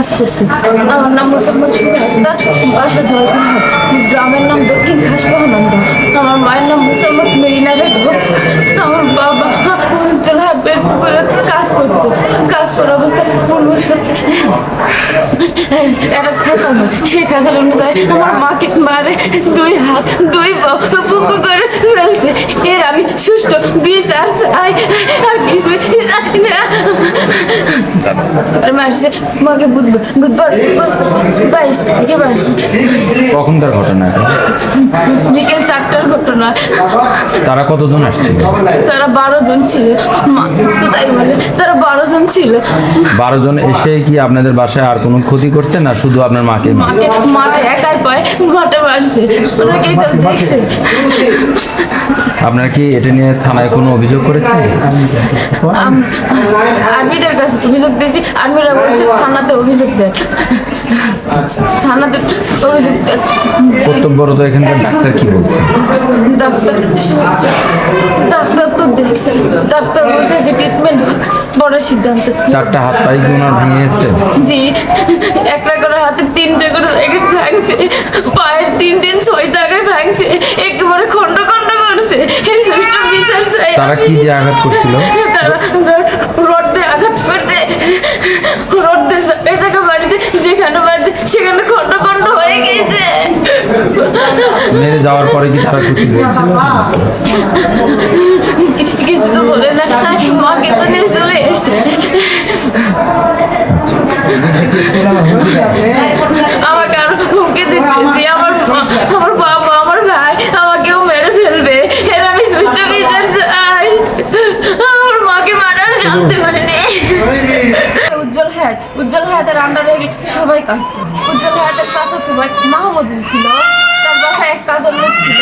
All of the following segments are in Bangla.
কাজ করতে। আমার নাম মুসলমান সুমি আক্তার। বাসা জয়পুরহাট। গ্রামের নাম দক্ষিণ খাসবাহানন্দ আমার মায়ের নাম মুসলমান মেরিনা বেগম। আমার বাবা পুকুরে কাজ করতো। কাজ করার অবস্থায় করতে একটা হয়। সেই ফেসাল অনুযায়ী আমার মাকে, মারে দুই হাত, দুই পা পুকু করে ফেলছে। এর আমি সুষ্ঠু চাই। আর কিছু চাই না। আর মারছে। মাকে বুধবার বুধবার বাইশ তারিখে মারছে। কখনকার ঘটনা বিকেল চারটার ঘটনা। তারা কতজন আসছিল? তারা বারো জন ছিল। তাই বলে তারা বারো জন ছিল। বারো জন এসে কি আপনাদের বাসায় আর কোনো ক্ষতি করছে না শুধু আপনার মাকে? মাকে মাকে একাই পায় মাঠে মারছে। ওনাকেই তো দেখছে। আপনারা কি এটা নিয়ে থানায় কোনো অভিযোগ করেছেন? আম- আর্মিদের কাছে অভিযোগ দিয়েছি। আর্মিরা বলছে থানাতে অভিযোগ দেন। থানাতে অভিযোগ দেন। কর্তব্যরত এখানকার ডাক্তার কি বলছে? ডাক্তার ডাক্তার তো দেখছে। ডাক্তার বলছে যে ট্রিটমেন্ট বড় সিদ্ধান্ত। চারটা হাত পাই কি ওনার ভেঙেছে? জি। একটা করে হাতে তিনটে করে ভাঙছে। পায়ের তিন তিন ছয় জায়গায় ভাঙছে। একেবারে খন্ড খন্ড করছে এর সুষ্ঠু বিচার চাই তারা কি দিয়ে আঘাত করছিল? রড দিয়ে আঘাত করছে। রড দিয়ে জায়গায় জায়গায় মারছে যেখানে মারছে সেখানে খন্ড খন্ড হয়ে গেছে। মেরে যাওয়ার পরে কি তারা কিছু তো বলে না। মাকে তো নিয়ে চলে এসছে। উজ্জ্বল হায়াত উজ্জ্বল হায়াতের আন্ডারে সবাই কাজ করে। উজ্জ্বল হায়াতের চাচাতো ভাই মাহমুদুল ছিল। তার বাসায় এক কাজের লোক ছিল।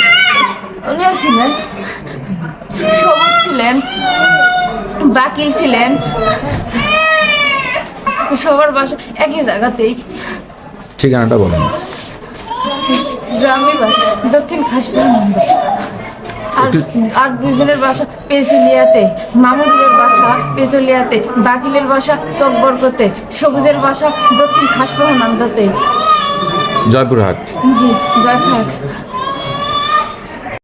উনিও ছিলেন। সবুজ ছিলেন। বাকিল ছিলেন। সবার বাসা একই জায়গাতেই। ঠিকানাটা বলেন। গ্রামের বাসা দক্ষিণ খাসবান্দ আর আর দুজনের বাসা পেসুলিয়াতে মামুদুলের বাসা পেসুলিয়াতে বাকিলের বাসা চকবরকতে সবুজের বাসা দক্ষিণ খাসবাহানন্দাতে জয়পুরহাট। জি জয়পুরহাট।